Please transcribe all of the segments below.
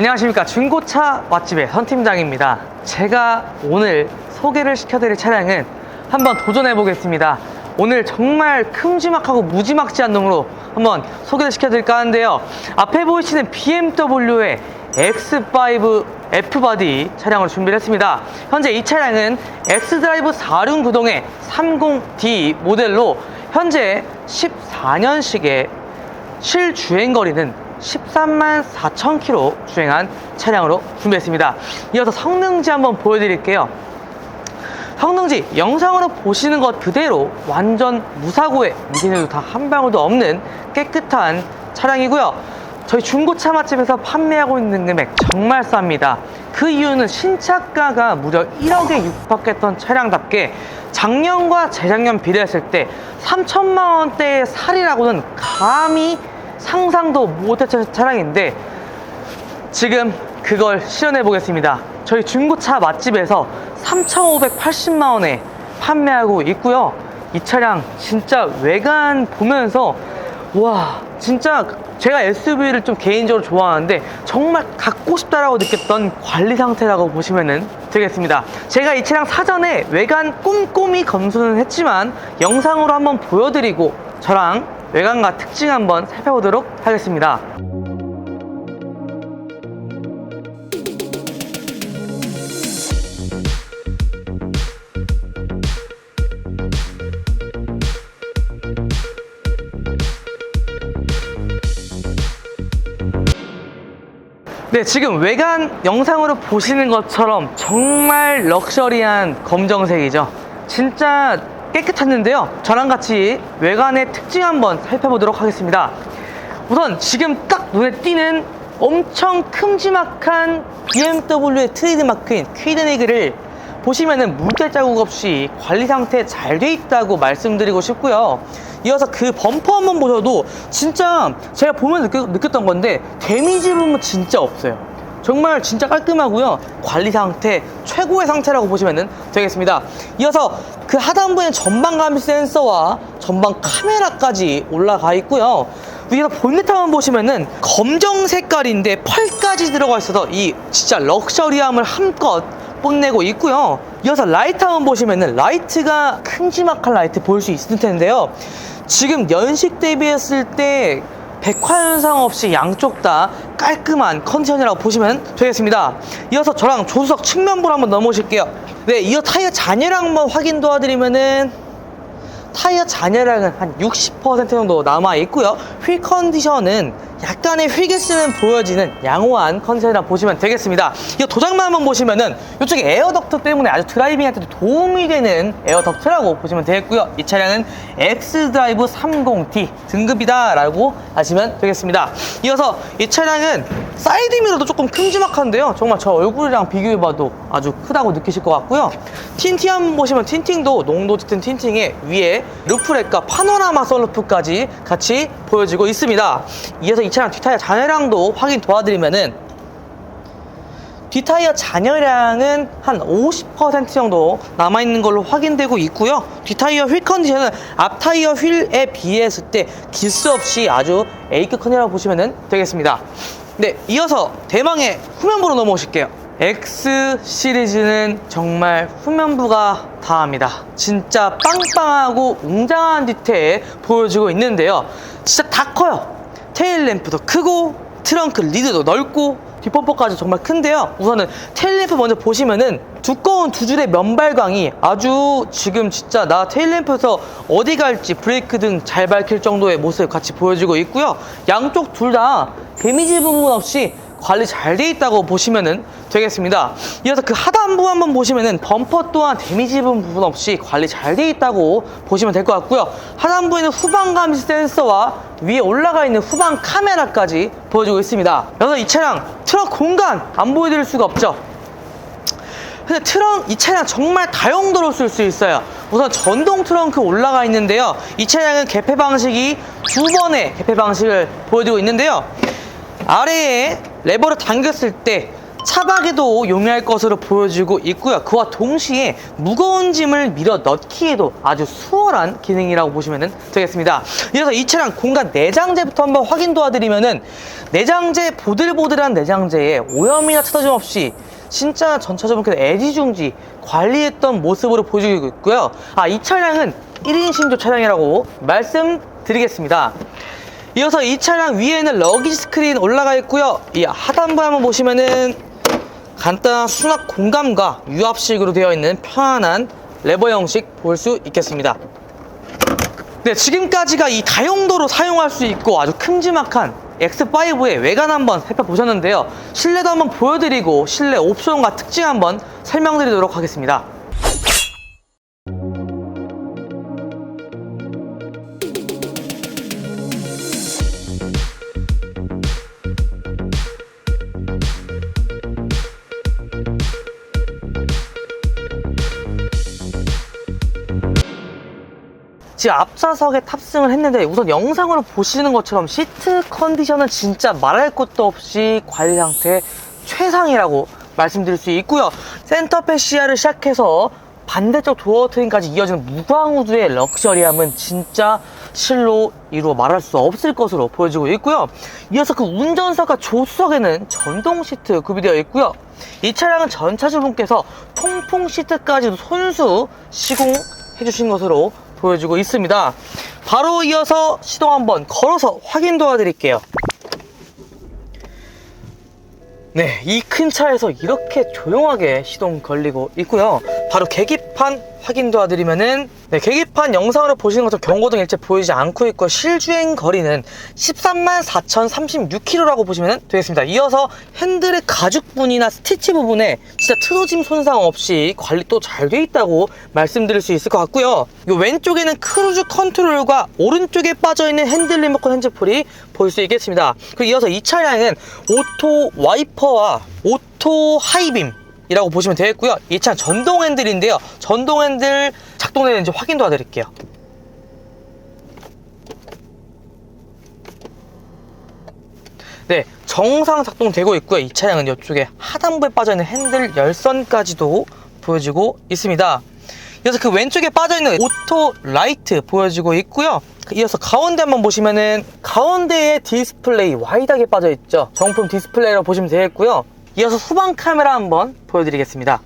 안녕하십니까. 중고차 맛집의 선팀장입니다. 제가 오늘 소개를 시켜드릴 차량은 한번 도전해 보겠습니다. 오늘 정말 큼지막하고 무지막지한 놈으로 한번 소개를 시켜드릴까 하는데요. 앞에 보이시는 BMW의 X5 F바디 차량을 준비를 했습니다. 현재 이 차량은 X드라이브 4륜 구동의 30D 모델로 현재 14년식의 실주행 거리는 13만 4천 킬로 주행한 차량으로 준비했습니다. 이어서 성능지 한번 보여드릴게요. 성능지 영상으로 보시는 것 그대로 완전 무사고에 미세누도 다 한 방울도 없는 깨끗한 차량이고요. 저희 중고차 맛집에서 판매하고 있는 금액 정말 쌉니다. 그 이유는 신차가가 무려 1억에 육박했던 차량답게 작년과 재작년 비례했을 때 3천만 원대의 살이라고는 감히 상상도 못했던 차량인데 지금 그걸 실현해 보겠습니다. 저희 중고차 맛집에서 3,580만 원에 판매하고 있고요. 이 차량 진짜 외관 보면서 와 진짜 제가 SUV를 좀 개인적으로 좋아하는데 정말 갖고 싶다라고 느꼈던 관리 상태라고 보시면 되겠습니다. 제가 이 차량 사전에 외관 꼼꼼히 검수는 했지만 영상으로 한번 보여드리고 저랑 외관과 특징 한번 살펴보도록 하겠습니다. 네, 지금 외관 영상으로 보시는 것처럼 정말 럭셔리한 검정색이죠. 진짜 깨끗했는데요. 저랑 같이 외관의 특징 한번 살펴보도록 하겠습니다. 우선 지금 딱 눈에 띄는 엄청 큼지막한 BMW의 트레이드마크인 퀴드네그를 보시면은 물때 자국 없이 관리 상태 잘 돼 있다고 말씀드리고 싶고요. 이어서 그 범퍼 한번 보셔도 진짜 제가 보면 느꼈, 느꼈던 건데 데미지 부분 진짜 없어요. 정말 진짜 깔끔하고요. 관리 상태 최고의 상태라고 보시면 되겠습니다. 이어서 그 하단부에는 전방 감시 센서와 전방 카메라까지 올라가 있고요. 위에서 한번 보시면은 검정 색깔인데 펄까지 들어가 있어서 이 진짜 럭셔리함을 한껏 뽐내고 있고요. 이어서 라이트 한번 보시면은 라이트가 큼지막한 라이트 볼 수 있을 텐데요. 지금 연식 대비했을 때 백화 현상 없이 양쪽 다 깔끔한 컨디션이라고 보시면 되겠습니다. 이어서 저랑 조수석 측면부로 한번 넘어오실게요. 네, 이어 타이어 잔여량 한번 확인 도와드리면은 타이어 잔여량은 한 60% 정도 남아 있고요. 휠 컨디션은 약간의 휠기스는 보여지는 양호한 컨디션이라 보시면 되겠습니다. 이 도장만 한번 보시면은 이쪽에 에어덕트 때문에 아주 드라이빙한테도 도움이 되는 에어덕트라고 보시면 되겠고요. 이 차량은 X드라이브 30D 등급이다라고 하시면 되겠습니다. 이어서 이 차량은 사이드미러도 조금 큼지막한데요. 정말 저 얼굴이랑 비교해봐도 아주 크다고 느끼실 것 같고요. 틴팅 한번 보시면 틴팅도 농도 짙은 틴팅에 위에 루프렉과 파노라마 썬루프까지 같이 보여지고 있습니다. 이어서 이 차량 뒷타이어 잔여량도 확인 도와드리면은 뒷타이어 잔여량은 한 50% 정도 남아있는 걸로 확인되고 있고요. 뒷타이어 휠 컨디션은 앞타이어 휠에 비했을 때 기스 없이 아주 A급 컨디션이라고 보시면 되겠습니다. 네, 이어서 대망의 후면부로 넘어오실게요. X 시리즈는 정말 후면부가 다합니다. 진짜 빵빵하고 웅장한 디테일 보여주고 있는데요. 진짜 다 커요. 테일 램프도 크고 트렁크 리드도 넓고 뒷범퍼까지 정말 큰데요. 우선은 테일램프 먼저 보시면은 두꺼운 두 줄의 면발광이 아주 지금 진짜 나 테일램프에서 어디 갈지 브레이크 등 잘 밝힐 정도의 모습 같이 보여주고 있고요. 양쪽 둘 다 데미지 부분 없이 관리 잘 돼 있다고 보시면 되겠습니다. 이어서 그 하단부 한번 보시면은 범퍼 또한 데미지 부분 없이 관리 잘 돼 있다고 보시면 될 것 같고요. 하단부에는 후방 감시 센서와 위에 올라가 있는 후방 카메라까지 보여주고 있습니다. 그래서 이 차량 트럭 공간 안 보여드릴 수가 없죠. 근데 트렁 이 차량 정말 다용도로 쓸 수 있어요. 우선 전동 트렁크 올라가 있는데요. 이 차량은 개폐 방식이 두 번의 개폐 방식을 보여주고 있는데요. 아래에 레버를 당겼을 때 차박에도 용이할 것으로 보여지고 있고요. 그와 동시에 무거운 짐을 밀어 넣기에도 아주 수월한 기능이라고 보시면 되겠습니다. 이어서 이 차량 공간 내장재부터 한번 확인 도와드리면은 내장재 보들보들한 내장재에 오염이나 차도점 없이 진짜 전차적으로 애지중지 관리했던 모습으로 보여지고 있고요. 아, 이 차량은 1인 신조 차량이라고 말씀드리겠습니다. 이어서 이 차량 위에는 러기지 스크린 올라가 있고요. 이 하단부 한번 보시면은 간단한 수납 공간과 유압식으로 되어 있는 편안한 레버 형식 볼 수 있겠습니다. 네, 지금까지가 이 다용도로 사용할 수 있고 아주 큼지막한 X5의 외관 한번 살펴보셨는데요. 실내도 한번 보여드리고 실내 옵션과 특징 한번 설명드리도록 하겠습니다. 지금 앞좌석에 탑승을 했는데 우선 영상으로 보시는 것처럼 시트 컨디션은 진짜 말할 것도 없이 관리 상태 최상이라고 말씀드릴 수 있고요. 센터 패시아를 시작해서 반대쪽 도어 트림까지 이어지는 무광우드의 럭셔리함은 진짜 실로 이루어 말할 수 없을 것으로 보여지고 있고요. 이어서 그 운전석과 조수석에는 전동 시트 구비되어 있고요. 이 차량은 전차주분께서 통풍 시트까지도 손수 시공해 주신 것으로 보여주고 있습니다. 바로 이어서 시동 한번 걸어서 확인 도와드릴게요. 네, 이 큰 차에서 이렇게 조용하게 시동 걸리고 있고요. 바로 계기판 확인 도와드리면은 네, 계기판 영상으로 보시는 것처럼 경고등 일체 보이지 않고 있고 실주행 거리는 13만 4,036km라고 보시면 되겠습니다. 이어서 핸들의 가죽분이나 스티치 부분에 진짜 트로짐 손상 없이 관리 또 잘 돼 있다고 말씀드릴 수 있을 것 같고요. 이 왼쪽에는 크루즈 컨트롤과 오른쪽에 빠져있는 핸들 리모컨 핸즈풀이 볼 수 있겠습니다. 그리고 이어서 이 차량은 오토 와이퍼와 오토 하이빔 이라고 보시면 되겠고요. 이 차는 전동 핸들인데요. 전동 핸들 작동되는지 확인 도와드릴게요. 네, 정상 작동되고 있고요. 이 차량은 이쪽에 하단부에 빠져있는 핸들 열선까지도 보여지고 있습니다. 이어서 그 왼쪽에 빠져있는 오토 라이트 보여지고 있고요. 이어서 가운데 한번 보시면은 가운데에 디스플레이 와이드하게 빠져있죠. 정품 디스플레이라고 보시면 되겠고요. 이어서 후방 카메라 한번 보여드리겠습니다.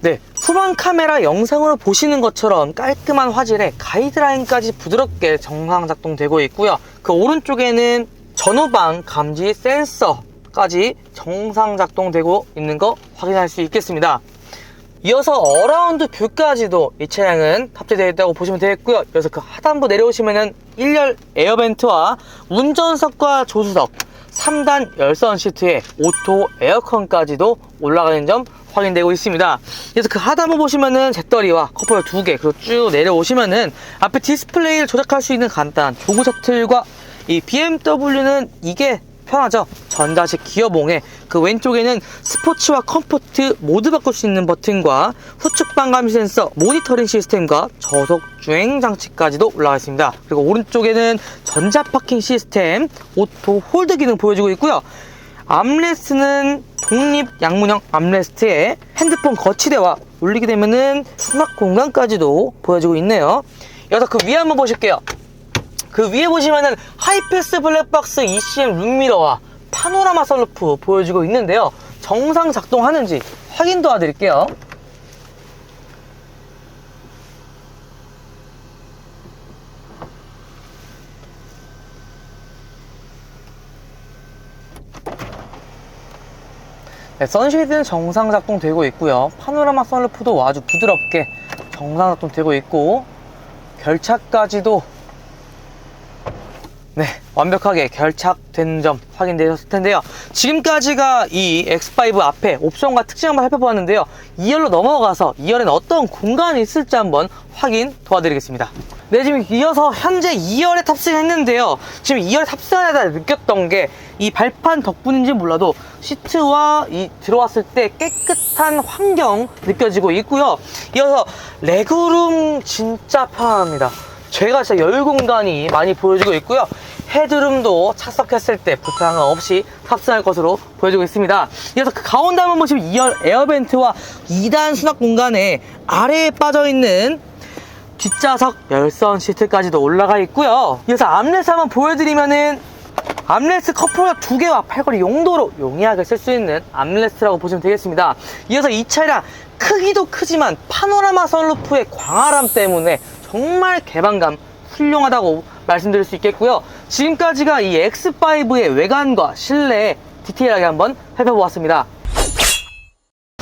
네, 후방 카메라 영상으로 보시는 것처럼 깔끔한 화질에 가이드라인까지 부드럽게 정상 작동되고 있고요. 그 오른쪽에는 전후방 감지 센서까지 정상 작동되고 있는 거 확인할 수 있겠습니다. 이어서 어라운드 뷰까지도 이 차량은 탑재되어 있다고 보시면 되겠고요. 그래서 그 하단부 내려오시면은 1열 에어벤트와 운전석과 조수석 3단 열선 시트에 오토 에어컨까지도 올라가는 점 확인되고 있습니다. 그래서 그 하단부 보시면은 잿더리와 컵홀더 두 개, 그리고 쭉 내려오시면은 앞에 디스플레이를 조작할 수 있는 간단한 조그 셔틀과 이 BMW는 이게 편하죠. 전자식 기어봉에 그 왼쪽에는 스포츠와 컴포트 모두 바꿀 수 있는 버튼과 후측 반감시 센서, 모니터링 시스템과 저속 주행 장치까지도 올라가 있습니다. 그리고 오른쪽에는 전자 파킹 시스템, 오토 홀드 기능 보여주고 있고요. 암레스트는 독립 양문형 암레스트에 핸드폰 거치대와 올리게 되면은 수납 공간까지도 보여주고 있네요. 이어서 그 위에 한번 보실게요. 그 위에 보시면은 하이패스 블랙박스 ECM 룸미러와 파노라마 썬루프 보여주고 있는데요. 정상 작동하는지 확인 도와드릴게요. 네, 선쉐이드는 정상 작동되고 있고요. 파노라마 썬루프도 아주 부드럽게 정상 작동되고 있고 결착까지도 네, 완벽하게 결착된 점 확인되셨을 텐데요. 지금까지가 이 X5 앞에 옵션과 특징 한번 살펴보았는데요. 2열로 넘어가서 2열에는 어떤 공간이 있을지 한번 확인 도와드리겠습니다. 네, 지금 이어서 현재 2열에 탑승했는데요. 지금 2열 탑승하다 느꼈던 게 이 발판 덕분인지 몰라도 시트와 이 들어왔을 때 깨끗한 환경 느껴지고 있고요. 이어서 레그룸 진짜 편합니다. 제가 진짜 열 공간이 많이 보여지고 있고요. 헤드룸도 착석했을 때 불편함 없이 탑승할 것으로 보여지고 있습니다. 이어서 그 가운데 한번 보시면 2열 에어벤트와 2단 수납 공간에 아래에 빠져있는 뒷좌석 열선 시트까지도 올라가 있고요. 이어서 암레스 한번 보여드리면은 암레스 컵홀더 두 개와 팔걸이 용도로 용이하게 쓸 수 있는 암레스라고 보시면 되겠습니다. 이어서 이 차량 크기도 크지만 파노라마 선루프의 광활함 때문에 정말 개방감 훌륭하다고 말씀드릴 수 있겠고요. 지금까지가 이 X5의 외관과 실내 디테일하게 한번 살펴보았습니다.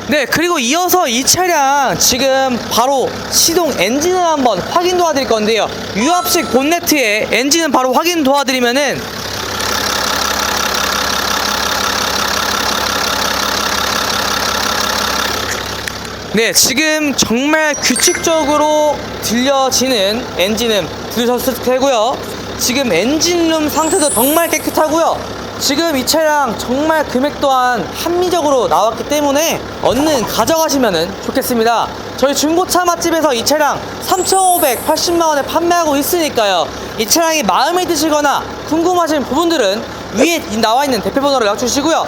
네, 그리고 이어서 이 차량 지금 바로 시동 엔진을 한번 확인 도와드릴 건데요. 유압식 본네트에 엔진은 바로 확인 도와드리면은 네, 지금 정말 규칙적으로 들려지는 엔진음 들으셨을 테고요. 지금 엔진룸 상태도 정말 깨끗하고요. 지금 이 차량 정말 금액 또한 합리적으로 나왔기 때문에 얼른 가져가시면 좋겠습니다. 저희 중고차 맛집에서 이 차량 3,580만원에 판매하고 있으니까요. 이 차량이 마음에 드시거나 궁금하신 부분들은 위에 나와 있는 대표번호를 연락 주시고요.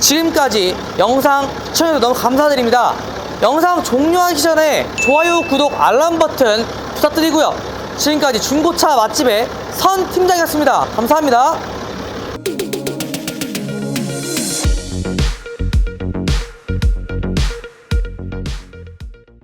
지금까지 영상 시청해주셔서 너무 감사드립니다. 영상 종료하기 전에 좋아요, 구독, 알람 버튼 부탁드리고요. 지금까지 중고차 맛집의 선 팀장이었습니다. 감사합니다.